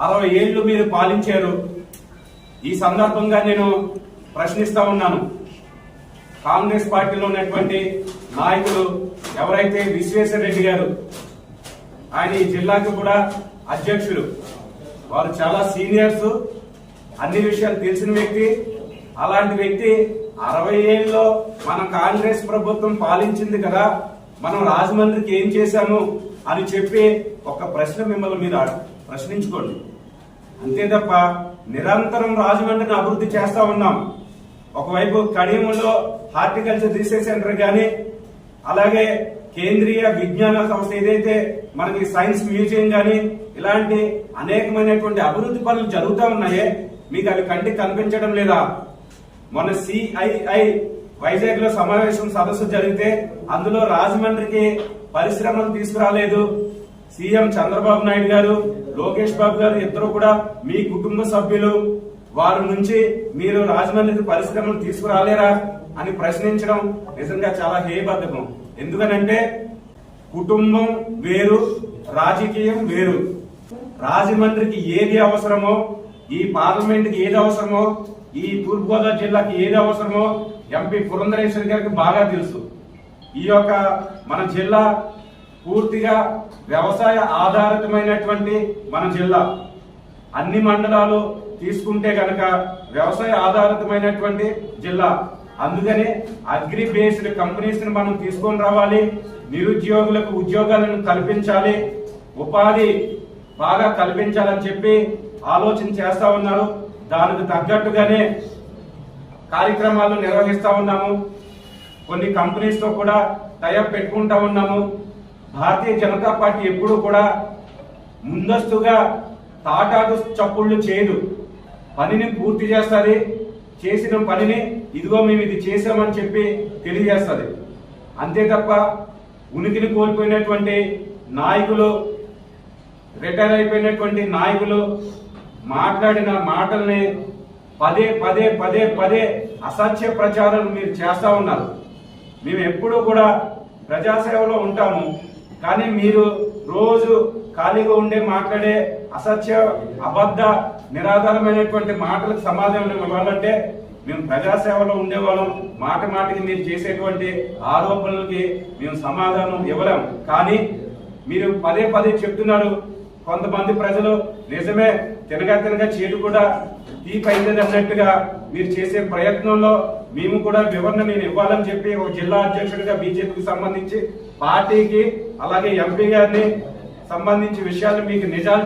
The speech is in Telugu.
అరవై ఏళ్ళు మీరు పాలించారు. ఈ సందర్భంగా నేను ప్రశ్నిస్తా ఉన్నాను. కాంగ్రెస్ పార్టీలో ఉన్నటువంటి నాయకులు ఎవరైతే విశ్వేశ్వర రెడ్డి గారు ఆయన ఈ జిల్లాకు కూడా అధ్యక్షులు. వారు చాలా సీనియర్స్. అన్ని విషయాలు తెలిసిన వ్యక్తి. అలాంటి వ్యక్తి అరవై ఏళ్ళలో మన కాంగ్రెస్ ప్రభుత్వం పాలించింది కదా మనం రాజమండ్రికి ఏం చేశాము అని చెప్పి ఒక ప్రశ్న మిమ్మల్ని మీరు అడ- ప్రశ్నించుకోండి. అంతే తప్ప నిరంతరం రాజమండ్రిని అభివృద్ధి చేస్తా ఉన్నాం. ఒకవైపు కడియంలో హార్టికల్చర్ రీసెర్చ్ సెంటర్ కానీ అలాగే కేంద్రీయ విజ్ఞాన సంస్థ ఏదైతే మనకి సైన్స్ మ్యూజియం కానీ ఇలాంటి అనేకమైనటువంటి అభివృద్ధి పనులు జరుగుతూ ఉన్నాయే మీకు అవి కంటికి కనిపించడం లేదా? మన సిఐఐ వైజాగ్లో సమావేశం సదస్సు జరిగితే అందులో రాజమండ్రికి పరిశ్రమలు తీసుకురాలేదు. సీఎం చంద్రబాబు నాయుడు గారు లోకేష్ బాబు గారు ఇద్దరు కూడా మీ కుటుంబ సభ్యులు. వారి నుంచి మీరు రాజమండ్రికి పరిశ్రమలు తీసుకురాలేరా అని ప్రశ్నించడం నిజంగా చాలా హేయబద్ధకం. ఎందుకనంటే కుటుంబం వేరు రాజకీయం వేరు. రాజమండ్రికి ఏది అవసరమో ఈ పార్లమెంట్కి ఏది అవసరమో ఈ తూర్పుగోదావరి జిల్లాకి ఏది అవసరమో ఎంపీ పురంధరేశ్వరి గారికి బాగా తెలుసు. ఈ యొక్క మన జిల్లా పూర్తిగా వ్యవసాయ ఆధారితమైనటువంటి మన జిల్లా. అన్ని మండలాలు తీసుకుంటే కనుక వ్యవసాయ ఆధారితమైనటువంటి జిల్లా. అందుకని అగ్రి బేస్డ్ కంపెనీస్ని మనం తీసుకొని రావాలి. నిరుద్యోగులకు ఉద్యోగాలను కల్పించాలి. ఉపాధి బాగా కల్పించాలని చెప్పి ఆలోచన చేస్తా ఉన్నారు. దానికి తగ్గట్టుగానే కార్యక్రమాలు నిర్వహిస్తా ఉన్నాము. కొన్ని కంపెనీస్తో కూడా టైఅప్ పెట్టుకుంటా ఉన్నాము. భారతీయ జనతా పార్టీ ఎప్పుడు కూడా ముందస్తుగా తాటాకు చప్పుళ్ళు చేయదు. పనిని పూర్తి చేస్తుంది. చేసిన పనిని ఇదిగో మేము ఇది చేసామని చెప్పి తెలియజేస్తుంది. అంతే తప్ప ఉనికిని కోల్పోయినటువంటి నాయకులు రిటైర్ అయిపోయినటువంటి నాయకులు మాట్లాడిన మాటల్ని పదే పదే పదే పదే అసత్య ప్రచారాలు మీరు చేస్తూ ఉన్నారు. మేము ఎప్పుడూ కూడా ప్రజాసేవలో ఉంటాము. కానీ మీరు రోజు ఖాళీగా ఉండే మాట్లాడే అసత్య అబద్ధ నిరాధారమైనటువంటి మాటలకు సమాధానం ఇవ్వాలంటే మేము ప్రజాసేవలో ఉండేవాళ్ళం. మాట మాటకి మీరు చేసేటువంటి ఆరోపణలకి మేము సమాధానం ఇవ్వలేం. కానీ మీరు పదే పదే చెప్తున్నారు. కొంతమంది ప్రజలు నిజమే తినగా తినగా చేటు కూడా తీపైందని అన్నట్టుగా మీరు చేసే ప్రయత్నంలో మేము కూడా వివరణ నేను ఇవ్వాలని చెప్పి ఒక జిల్లా అధ్యక్షుడిగా బీజేపీకి సంబంధించి పార్టీకి అలాగే ఎంపీ గారిని సంబంధించి విషయాలు మీకు నిజాలు